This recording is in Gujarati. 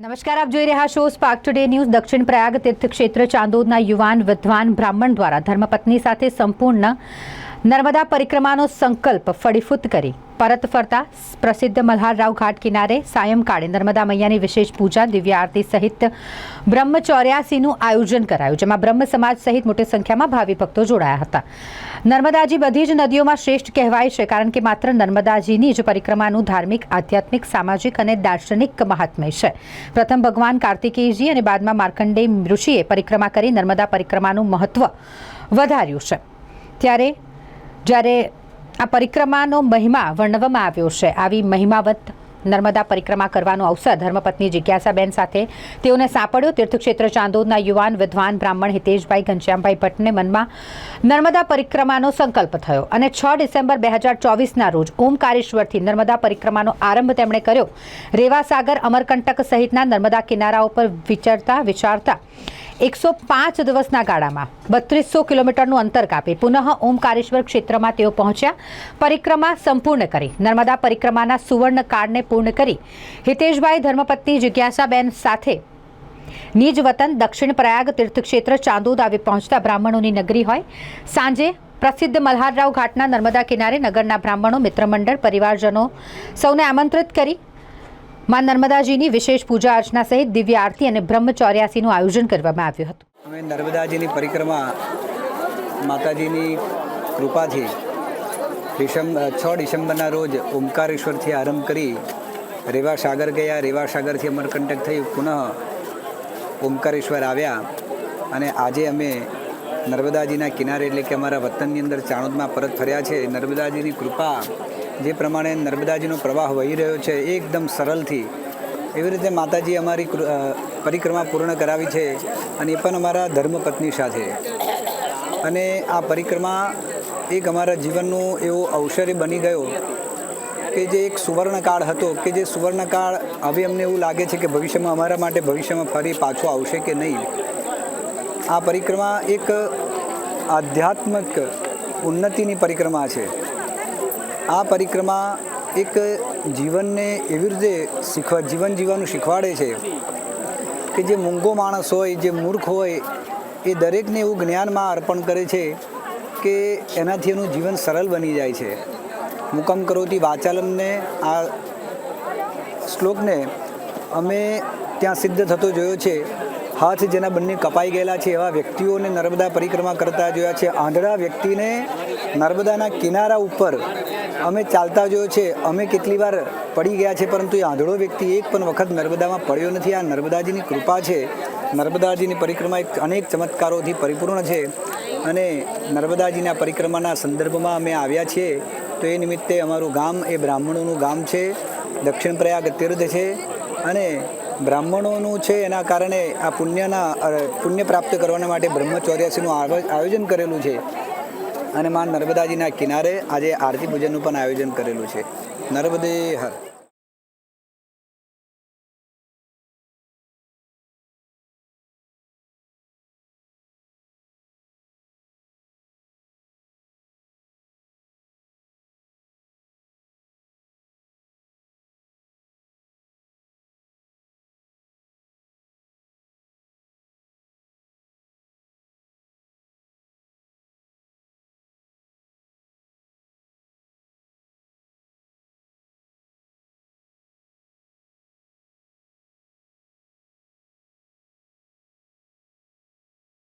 નમસ્કાર, આપ જોઈ રહ્યા છો સ્પાર્ક ટુડે ન્યૂઝ દક્ષિણ પ્રયાગ તીર્થક્ષેત્ર ચાંદોદના યુવાન વિદ્વાન બ્રાહ્મણ દ્વારા ધર્મપત્ની સાથે સંપૂર્ણ નર્મદા પરિક્રમાનો સંકલ્પ ફળીફૂત કરી. પરત ફરતા પ્રસિદ્ધ મલ્હારરાવ ઘાટ કિનારે સાયંકાળે નર્મદા મૈયાની વિશેષ પૂજા, દિવ્ય આરતી સહિત બ્રહ્મ ચોર્યાસીનું આયોજન કરાયું, જેમાં બ્રહ્મ સમાજ સહિત મોટી સંખ્યામાં ભાવિ ભક્તો જોડાયા હતા. નર્મદાજી બધી જ નદીઓમાં શ્રેષ્ઠ કહેવાય છે, કારણ કે માત્ર નર્મદાજીની જ પરિક્રમાનું ધાર્મિક, આધ્યાત્મિક, સામાજિક અને દાર્શનિક મહાત્મ્ય છે. પ્રથમ ભગવાન કાર્તિકેયજી અને બાદમાં માર્કંડેય ઋષિએ પરિક્રમા કરી નર્મદા પરિક્રમાનું મહત્વ વધાર્યું છે. ત્યારે જ્યારે આ પરિક્રમાનો મહિમા વર્ણવવામાં આવ્યો છે. આવી મહિમાવત નર્મદા પરિક્રમા કરવાનો અવસર ધર્મપત્ની જિજ્ઞાસાબેન સાથે તેઓને સાંપડ્યો. તીર્થક્ષેત્ર ચાંદોદના યુવાન વિદ્વાન બ્રાહ્મણ હિતેશભાઈ ઘનશ્યામભાઈ ભટ્ટને મનમાં નર્મદા પરિક્રમાનો સંકલ્પ થયો અને છ ડિસેમ્બર બે હજાર ચોવીસના રોજ ઓમકારેશ્વરથી નર્મદા પરિક્રમાનો આરંભ તેમણે કર્યો. રેવાસાગર, અમરકંટક સહિતના નર્મદા કિનારાઓ પર વિચરતા વિચારતા એકસો પાંચ દિવસના ગાળામાં બત્રીસો કિલોમીટરનું અંતર કાપી પુનઃ ઓમકારેશ્વર ક્ષેત્રમાં તેઓ પહોંચ્યા. પરિક્રમા સંપૂર્ણ કરી. નર્મદા પરિક્રમાના સુવર્ણ કાળને પૂર્ણ કરી. હિતેશભાઈ ધર્મપત્ની જિજ્ઞાસાબેન સાથે નિજ વતન દક્ષિણ પ્રયાગ તીર્થક્ષેત્ર ચાંદોદ આવી પહોંચતા બ્રાહ્મણોની નગરી હોય. સાંજે પ્રસિદ્ધ મલ્હારરાવ ઘાટના નર્મદા કિનારે નગરના બ્રાહ્મણો મિત્રમંડળ પરિવારજનો સૌને આમંત્રિત કરી માં નર્મદાજીની વિશેષ પૂજા અર્ચના સહિત દિવ્ય આરતી અને બ્રહ્મચોર્યાસીનું આયોજન કરવામાં આવ્યું હતું. અમે નર્મદાજીની પરિક્રમા માતાજીની કૃપાથી ડિસેમ્બર છ ડિસેમ્બરના રોજ ઓમકારેશ્વરથી આરંભ કરી રેવા સાગર ગયા. રેવા સાગરથી અમરકંટક થઈ. પુનઃ ઓમકારેશ્વર આવ્યા અને આજે અમે નર્મદાજીના કિનારે એટલે કે અમારા વતનની અંદર ચાણોદમાં પરત ફર્યા છે. નર્મદાજીની કૃપા જે પ્રમાણે નર્મદાજીનો પ્રવાહ વહી રહ્યો છે, એ એકદમ સરળથી એવી રીતે માતાજી અમારી પરિક્રમા પૂર્ણ કરાવી છે અને એ પણ અમારા ધર્મપત્ની સાથે. અને આ પરિક્રમા એક અમારા જીવનનું એવો અવસરે બની ગયો કે જે એક સુવર્ણકાળ હતો, કે જે સુવર્ણકાળ હવે અમને એવું લાગે છે કે ભવિષ્યમાં અમારા માટે ભવિષ્યમાં ફરી પાછો આવશે કે નહીં. આ પરિક્રમા એક આધ્યાત્મિક ઉન્નતિની પરિક્રમા છે. આ પરિક્રમા એક જીવનને એવી રીતે શીખવા જીવન જીવવાનું શીખવાડે છે કે જે મૂંગો માણસ હોય, જે મૂર્ખ હોય, એ દરેકને એવું જ્ઞાનમાં અર્પણ કરે છે કે એનાથી એનું જીવન સરળ બની જાય છે. મુકમ કરોતી વાચાલનને, આ શ્લોકને અમે ત્યાં સિદ્ધ થતો જોયો છે. હાથ જેના બંને કપાઈ ગયેલા છે એવા વ્યક્તિઓને નર્મદા પરિક્રમા કરતા જોયા છે. આંધળા વ્યક્તિને નર્મદાના કિનારા ઉપર અમે ચાલતા જોયો છે. અમે કેટલી વાર પડી ગયા છે, પરંતુ એ આંધળો વ્યક્તિ એક પણ વખત નર્મદામાં પડ્યો નથી. આ નર્મદાજીની કૃપા છે. નર્મદાજીની પરિક્રમા એક અનેક ચમત્કારોથી પરિપૂર્ણ છે અને નર્મદાજીના પરિક્રમાના સંદર્ભમાં અમે આવ્યા છીએ. તો એ નિમિત્તે અમારું ગામ એ બ્રાહ્મણોનું ગામ છે. દક્ષિણ પ્રયાગ તીર્થ છે અને બ્રાહ્મણોનું છે એના કારણે આ પુણ્યના પુણ્ય પ્રાપ્ત કરવાના માટે બ્રહ્મચોર્યાસીનું આયોજન કરેલું છે. અને માં નર્મદાજીના કિનારે આજે આરતી પૂજનનું પણ આયોજન કરેલું છે. નર્મદે હર.